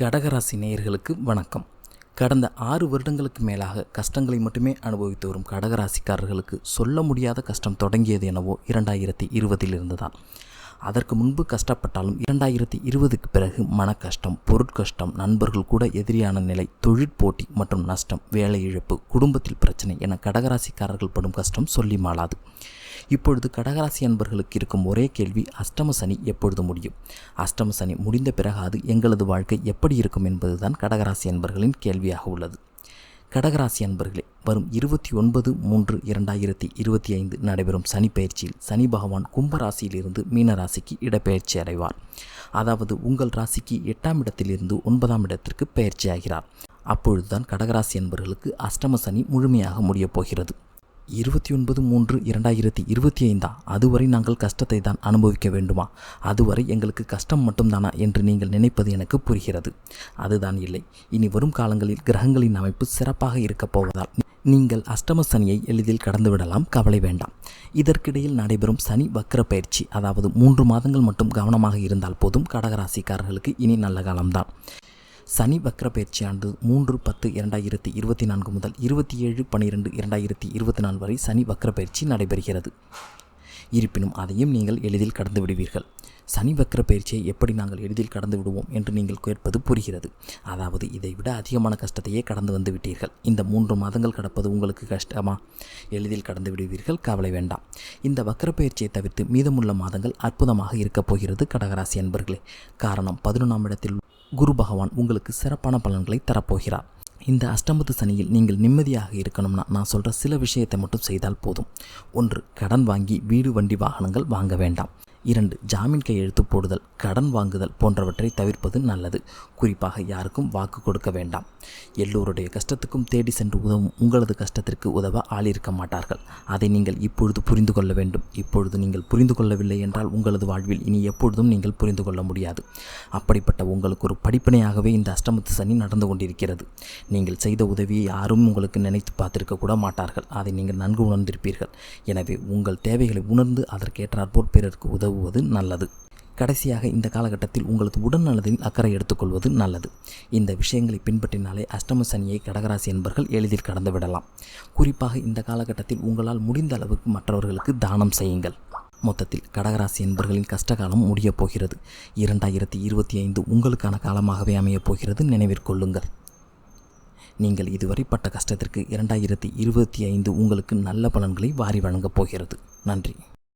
கடகராசி நேயர்களுக்கு வணக்கம். கடந்த ஆறு வருடங்களுக்கு மேலாக கஷ்டங்களை மட்டுமே அனுபவித்து வரும் கடகராசிக்காரர்களுக்கு சொல்ல முடியாத கஷ்டம் தொடங்கியது எனவோ இரண்டாயிரத்தி இருபதிலிருந்து தான் அதற்கு முன்பு கஷ்டப்பட்டாலும் இரண்டாயிரத்தி இருபதுக்கு பிறகு மன கஷ்டம் பொருட்கஷ்டம் நண்பர்கள் கூட எதிரியான நிலை தொழிற்போட்டி மற்றும் நஷ்டம் வேலை இழப்பு குடும்பத்தில் பிரச்சனை என கடகராசிக்காரர்கள் படும் கஷ்டம் சொல்லி மாளாது. இப்பொழுது கடகராசி அன்பர்களுக்கு இருக்கும் ஒரே கேள்வி அஷ்டம சனி எப்பொழுது முடியும்? அஷ்டம சனி முடிந்த பிறகு அது எங்களது வாழ்க்கை எப்படி இருக்கும் என்பதுதான் கடகராசி அன்பர்களின் கேள்வியாக உள்ளது. கடகராசி அன்பர்களே வரும் இருபத்தி ஒன்பது மூன்று இரண்டாயிரத்தி இருபத்தி ஐந்து நடைபெறும் சனி பயிற்சியில் சனி பகவான் கும்பராசியிலிருந்து மீனராசிக்கு இடப்பெயர்ச்சி அடைவார். அதாவது உங்கள் ராசிக்கு எட்டாம் இடத்திலிருந்து ஒன்பதாம் இடத்திற்கு பயிற்சியாகிறார். அப்பொழுதுதான் கடகராசி அன்பர்களுக்கு அஷ்டம சனி முழுமையாக முடியப் போகிறது. இருபத்தி ஒன்பது மூன்று இரண்டாயிரத்தி இருபத்தி ஐந்தா? அதுவரை நாங்கள் கஷ்டத்தை தான் அனுபவிக்க வேண்டுமா? அதுவரை எங்களுக்கு கஷ்டம் மட்டும்தானா என்று நீங்கள் நினைப்பது எனக்கு புரிகிறது. அதுதான் இல்லை. இனி வரும் காலங்களில் கிரகங்களின் அமைப்பு சிறப்பாக இருக்கப் போவதால் நீங்கள் அஷ்டம சனியை எளிதில் கடந்துவிடலாம் கவலை வேண்டாம். இதற்கிடையில் நடைபெறும் சனி வக்கர பயிற்சி அதாவது மூன்று மாதங்கள் மட்டும் கவனமாக இருந்தால் போதும். கடகராசிக்காரர்களுக்கு இனி நல்ல காலம்தான். சனி வக்ர பயிற்சியாண்டு மூன்று பத்து இரண்டாயிரத்தி இருபத்தி நான்கு முதல் இருபத்தி ஏழு பன்னிரெண்டு இரண்டாயிரத்தி இருபத்தி நாலு வரை சனி வக்ர பயிற்சி நடைபெறுகிறது. இருப்பினும் அதையும் நீங்கள் எளிதில் கடந்து விடுவீர்கள். சனி வக்கர பயிற்சியை எப்படி நாங்கள் எளிதில் கடந்து விடுவோம் என்று நீங்கள் கேட்பது புரிகிறது. அதாவது இதை விட அதிகமான கஷ்டத்தையே கடந்து வந்து விட்டீர்கள். இந்த மூன்று மாதங்கள் கடப்பது உங்களுக்கு கஷ்டமா? எளிதில் கடந்து விடுவீர்கள் கவலை வேண்டாம். இந்த வக்கர பயிற்சியை தவிர்த்து மீதமுள்ள மாதங்கள் அற்புதமாக இருக்கப் போகிறது கடகராசி அன்பர்களே. காரணம் பதினொன்றாம் இடத்தில் குரு பகவான் உங்களுக்கு சிறப்பான பலன்களை தரப்போகிறார். இந்த அஷ்டமத்து சனியில் நீங்கள் நிம்மதியாக இருக்கணும்னா நான் சொல்கிற சில விஷயத்தை மட்டும் செய்தால் போதும். ஒன்று கடன் வாங்கி வீடு வண்டி வாகனங்கள் வாங்க வேண்டாம். இரண்டு ஜாமீன் கையெழுத்து போடுதல் கடன் வாங்குதல் போன்றவற்றை தவிர்ப்பது நல்லது. குறிப்பாக யாருக்கும் வாக்கு கொடுக்க வேண்டாம். எல்லோருடைய கஷ்டத்துக்கும் தேடி சென்று உதவும் உங்களது கஷ்டத்திற்கு உதவ ஆள் இருக்க மாட்டார்கள். அதை நீங்கள் இப்பொழுது புரிந்து கொள்ள வேண்டும். இப்பொழுது நீங்கள் புரிந்து கொள்ளவில்லை என்றால் உங்களது வாழ்வில் இனி எப்பொழுதும் நீங்கள் புரிந்து கொள்ள முடியாது. அப்படிப்பட்ட உங்களுக்கு ஒரு படிப்பனையாகவே இந்த அஷ்டமத்து சனி நடந்து கொண்டிருக்கிறது. நீங்கள் செய்த உதவியை யாரும் உங்களுக்கு நினைத்து பார்த்திருக்க கூட மாட்டார்கள். அதை நீங்கள் நன்கு உணர்ந்திருப்பீர்கள். எனவே உங்கள் தேவைகளை உணர்ந்து அதற்கேற்றாற்போல் பிறருக்கு உதவுவது நல்லது. கடைசியாக இந்த காலகட்டத்தில் உங்களது உடல் நலத்தில் அக்கறை எடுத்துக்கொள்வது நல்லது. இந்த விஷயங்களை பின்பற்றினாலே அஷ்டம சனியை கடகராசி என்பர்கள் எளிதில் கடந்து விடலாம். குறிப்பாக இந்த காலகட்டத்தில் உங்களால் முடிந்த அளவுக்கு மற்றவர்களுக்கு தானம் செய்யுங்கள். மொத்தத்தில் கடகராசி என்பர்களின் கஷ்டகாலம் முடியப் போகிறது. இரண்டாயிரத்தி இருபத்தி ஐந்து உங்களுக்கான காலமாகவே அமையப் போகிறது நினைவிற்கொள்ளுங்கள் நீங்கள் இதுவரை பட்ட கஷ்டத்திற்கு இரண்டாயிரத்தி இருபத்தி ஐந்து உங்களுக்கு நல்ல பலன்களை வாரி வழங்கப் போகிறது. நன்றி.